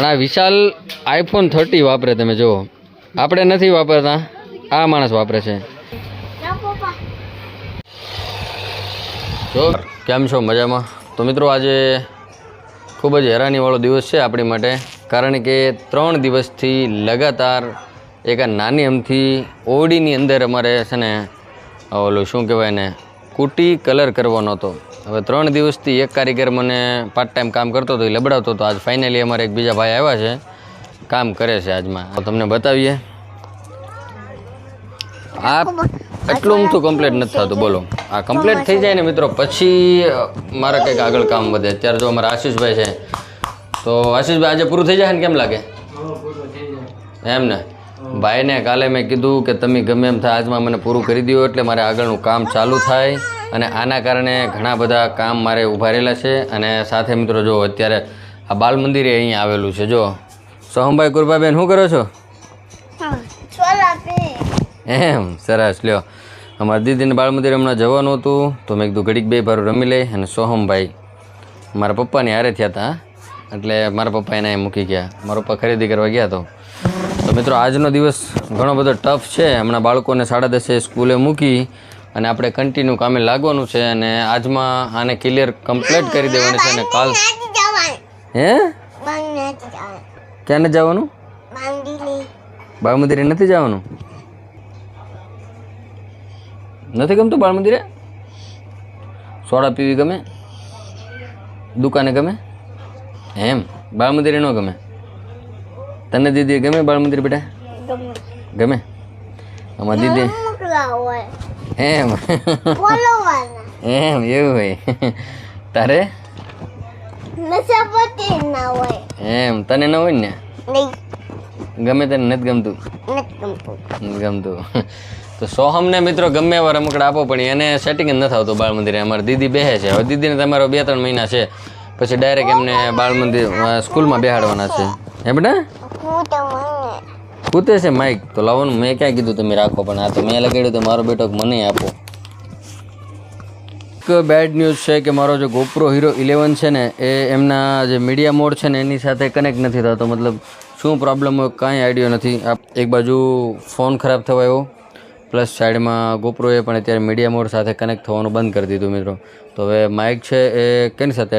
પણ આ વિશાલ iPhone thirty વાપરે તમે જુઓ. આપણે નથી વાપરતા. આ માણસ વાપરે છે. જો કેમ છો? મજામાં? તો મિત્રો આજે ખૂબ જ હેરાનીવાળો દિવસ છે આપણી માટે કારણ કે ત્રણ દિવસથી લગાતાર એક આ નાની અમથી ઓડીની અંદર અમારે છે ને ઓલું શું કહેવાય ને કુટી કલર કરવાનો હતો હવે ત્રણ દિવસથી એક કારીગર મને પાર્ટ ટાઈમ કામ કરતો હતો એ લબડાવતો હતો. આજ ફાઇનલી અમારે એક બીજા ભાઈ આવ્યા છે કામ કરે છે આજમાં. તમને બતાવીએ. આ એટલું ઊંધું કમ્પ્લીટ નથી થતું બોલો. આ કમ્પ્લીટ થઈ જાય ને મિત્રો પછી મારે કંઈક આગળ કામ વધે. અત્યારે જો અમારા આશીષભાઈ છે. તો આશીષભાઈ આજે પૂરું થઈ જાય ને કેમ લાગે? એમ ને? ભાઈને કાલે મેં કીધું કે તમે ગમે એમ થાય આજમાં મને પૂરું કરી દો એટલે મારે આગળનું કામ ચાલુ થાય અને આના કારણે ઘણા બધા કામ મારે ઊભા રહેલા છે અને સાથે મિત્રો જો અત્યારે આ બાલ મંદિર અહીંયા આવેલું છે જો. સોહમભાઈ કુરબાબેન શું કરો છો? એમ સરસ લ્યો. અમારા દીદીને બાળ મંદિર હમણાં જવાનું હતું તો મેં કીધું ઘડીક બે ભારું રમી લે અને સોહમભાઈ મારા પપ્પાની હારે થયા હતા એટલે મારા પપ્પા એને અહીં મૂકી ગયા. મારા પપ્પા ખરીદી કરવા ગયા તો. તો મિત્રો, આજનો દિવસ ઘણો બધો ટફ છે. હમણાં બાળકોને સાડા દસે સ્કૂલે મૂકી અને આપણે કન્ટિન્યુ કામે લાગવાનું છે અને આજમાં આને ક્લિયર કમ્પ્લીટ કરી દેવાની છે અને કાલ હે? ક્યાં નથી જવાનું? બાળમંદિરે નથી જવાનું? નથી ગમતું બાળમંદિરે? સોડા પીવી ગમે? દુકાને ગમે? એમ, બાળમંદિરે ન ગમે? તને દીદી ગમે બાળ મંદિર બેટા? ગમે? અમારા દીદી? એમ. એમ એવું હોય. તારે? એમ તને ન હોય ને? ગમે તને નથી ગમતું? ગમતું. તો સોહમને મિત્રો ગમે એવા રમકડા આપો પણ એને સેટિંગ જ નથી આવતું બાળ મંદિરે અમારી દીદી બેહે છે. હવે દીદીને તમારો બે ત્રણ મહિના છે. પછી ડાયરેક્ટ એમને બાળ મંદિર સ્કૂલમાં બેહાડવાના છે. હે બેટા કૂતે છે માઇક તો લાવવાનું મેં ક્યાં કીધું તમે રાખો પણ આ તો મેં લગાડ્યું તો મારો બેટો મને આપો. એક બેડ ન્યૂઝ છે કે મારો જે ગોપ્રો હીરો ઇલેવન છે ને એ એમના જે મીડિયા મોડ છે ને એની સાથે કનેક્ટ નથી થતો. મતલબ શું પ્રોબ્લેમ હોય કાંઈ આઈડિયો નથી. આ એક બાજુ ફોન ખરાબ થવા એવો પ્લસ સાઈડમાં ગોપ્રોએ પણ અત્યારે મીડિયા મોડ સાથે કનેક્ટ થવાનું બંધ કરી દીધું મિત્રો. તો હવે માઇક છે એ કેની સાથે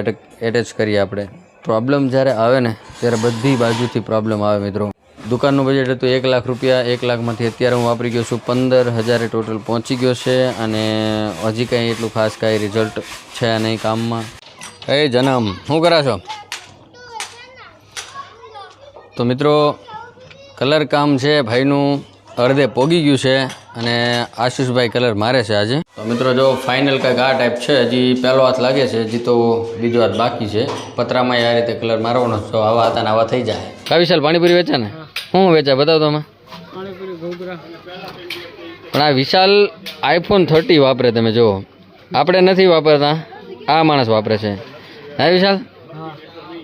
એટેચ કરીએ આપણે? પ્રોબ્લેમ જ્યારે આવે ને, ત્યારે બધી બાજુથી પ્રોબ્લેમ આવે મિત્રો. દુકાનનું બજેટ હતું એક લાખ રૂપિયા, એક લાખમાંથી અત્યારે હું વાપરી ગયો છું પંદર હજારે ટોટલ પહોંચી ગયો છે અને હજી કાંઈ એટલું ખાસ કાંઈ રિઝલ્ટ છે નહીં કામમાં. એ જનમ, શું કરા છો? તો મિત્રો કલર કામ છે, ભાઈનું અડધે પોગી ગયું છે અને આશીષભાઈ કલર મારે છે આજે. તો મિત્રો જો ફાઇનલ કંઈક આ ટાઈપ છે હજી પહેલો હાથ લાગે છે હજી તો બીજો હાથ બાકી છે. પતરામાં આ રીતે કલર મારવાનો તો આવા હતા ને આવા થઈ જાય. કા વિશાલ પાણીપુરી વેચે ને? શું વેચે બતાવો તમે. પણ આ વિશાલ આઈફોન થર્ટી વાપરે તમે જુઓ. આપણે નથી વાપરતા આ માણસ વાપરે છે. હા વિશાલ?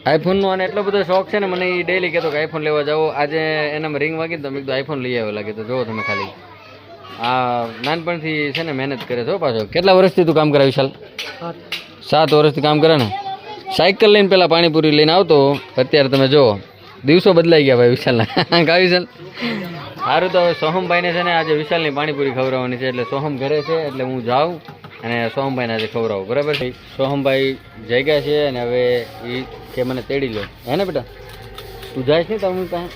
આઈફોનનો અને એટલો બધો શોખ છે ને, મને એ ડેલી કહેતો કે આઈફોન લેવા જાઓ. આજે એનામાં રિંગ વાગી તમે કીધું આઈફોન લઈ આવ્યો લાગે તો જુઓ તમે ખાલી. આ નાનપણથી છે ને મહેનત કરે છો પાછો. કેટલા વર્ષથી તું કામ કરાવી વિશાલ સાત વર્ષથી કામ કરે ને? સાયકલ લઈને પહેલાં પાણીપુરી લઈને આવતો. અત્યારે તમે જુઓ. દિવસો બદલાઈ ગયા ભાઈ વિશાલના. કા વિશાલ સારું તો હવે સોહમભાઈને છે ને આજે વિશાલની પાણીપુરી ખવડાવવાની છે, એટલે સોહમ ઘરે છે, એટલે હું જાઉં. અને સોહમભાઈને આજે ખવડાવું. બરાબર? છે સોહમભાઈ જગ્યા છે અને હવે એ કે મને તેડી લો. હે ને બેટા? તું જાય છે તમે પાસે?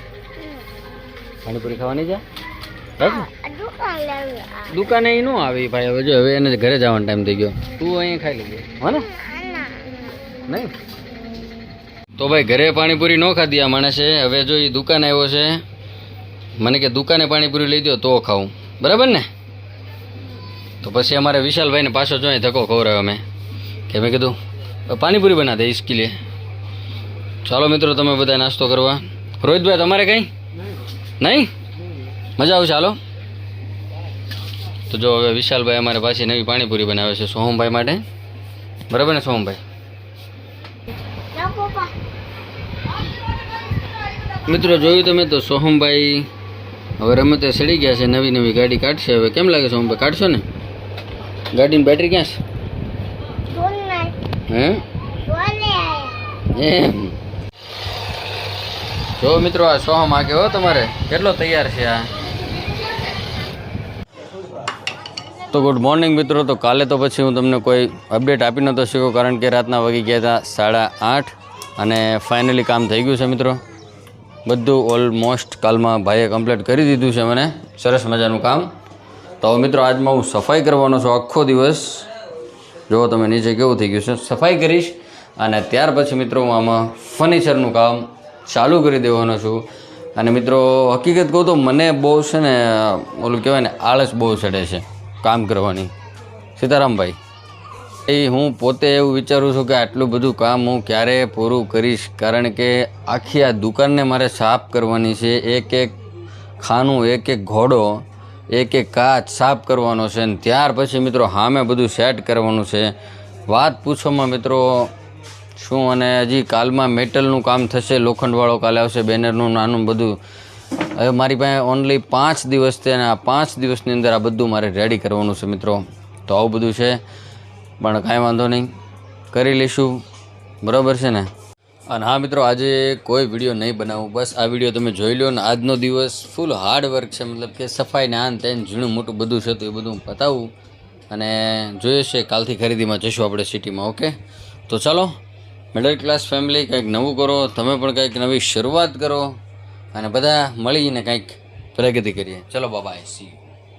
પાણીપુરી ખાવાની જા છે? દુકાને એ ન આવી ભાઈ. હવે જો હવે એને ઘરે જવાનો ટાઈમ થઈ ગયો. તું અહીંયા ખાઈ લેજે. હો ને? નહીં? તો ભાઈ ઘરે પાણીપુરી ન ખાધી આ માણસે. હવે જો એ દુકાને આવ્યો છે મને કે દુકાને પાણીપુરી લઈ દો તો ખાઉં. બરાબર ને? તો પછી અમારે વિશાલભાઈને પાછો જોઈએ ધક્કો ખવરાયો અમે. કે મેં કીધું પાણીપુરી બના દે ઇસકી ચાલો મિત્રો, તમે બધા નાસ્તો કરવા. રોહિતભાઈ, તમારે કંઈ? નહીં. મજા આવશે, હાલો. તો જો હવે વિશાલભાઈ અમારે પાછી નવી પાણીપુરી બનાવે છે સોહમભાઈ માટે. બરાબર ને સોહમભાઈ? મિત્રો, જોયું તમે તો સોહમભાઈ હવે રમતે સડી ગયા છે, નવી નવી ગાડી કાઢશે હવે. કેમ લાગે સોહમભાઈ? કાઢશો ને? ગાડીની બેટરી ક્યાં છે? હે? એમ. જો મિત્રો આ સોહ માગે હો તમારે. કેટલો તૈયાર છે આ? તો ગુડ મોર્નિંગ મિત્રો તો કાલે તો પછી હું તમને કોઈ અપડેટ આપી નહોતો શક્યો કારણ કે રાતના વાગી ગયા હતા સાડા આઠ અને ફાઇનલી કામ થઈ ગયું છે મિત્રો. બધું ઓલમોસ્ટ કાલમાં ભાઈએ કમ્પ્લીટ કરી દીધું છે મને. સરસ મજાનું કામ. તો મિત્રો, આજમાં હું સફાઈ કરવાનો છું આખો દિવસ. જો તમે નીચે કેવું થઈ ગયું છે, સફાઈ કરીશ. અને ત્યાર પછી મિત્રો, હું આમાં ફર્નિચરનું કામ ચાલુ કરી દેવાનો છું. અને મિત્રો, હકીકત કહું તો મને બહુ છે ને, ઓલું કહેવાય ને, આળસ બહુ ચડે છે કામ કરવાની. સીતારામભાઈ, એ હું પોતે એવું વિચારું છું કે આટલું બધું કામ હું ક્યારે પૂરું કરીશ? કારણ કે આખી આ દુકાનને મારે સાફ કરવાની છે. એક એક ખાનું, એક એક ઘોડો એક એક કાચ સાફ કરવાનો છે અને ત્યાર પછી મિત્રો સામે બધું સેટ કરવાનું છે. વાત પૂછોમાં મિત્રો, શું અને હજી કાલમાં મેટલનું કામ થશે? લોખંડવાળો કાલે આવશે બેનરનું નાનું બધું. હવે મારી પાસે ઓનલી પાંચ દિવસ છે અને આ પાંચ દિવસની અંદર આ બધું મારે રેડી કરવાનું છે મિત્રો. તો આવું બધું છે. પણ કાંઈ વાંધો નહીં. કરી લઈશું. બરાબર છે ને? અને હા મિત્રો, આજે કોઈ વીડિયો નહીં બનાવું. બસ આ વીડિયો તમે જોઈ લો ને આજનો દિવસ ફૂલ હાર્ડ વર્ક છે. મતલબ કે સફાઈને આન તેન ઝીણું મોટું બધું છે તો એ બધું પતાવું. અને જોઈએ છે, કાલથી ખરીદીમાં જઈશું આપણે સિટીમાં, ઓકે? તો ચાલો મિડલ ક્લાસ ફેમિલી કંઈક નવું કરો. તમે પણ કંઈક નવી શરૂઆત કરો. અને બધા મળીને કંઈક પ્રગતિ કરીએ. ચલો બાબા સી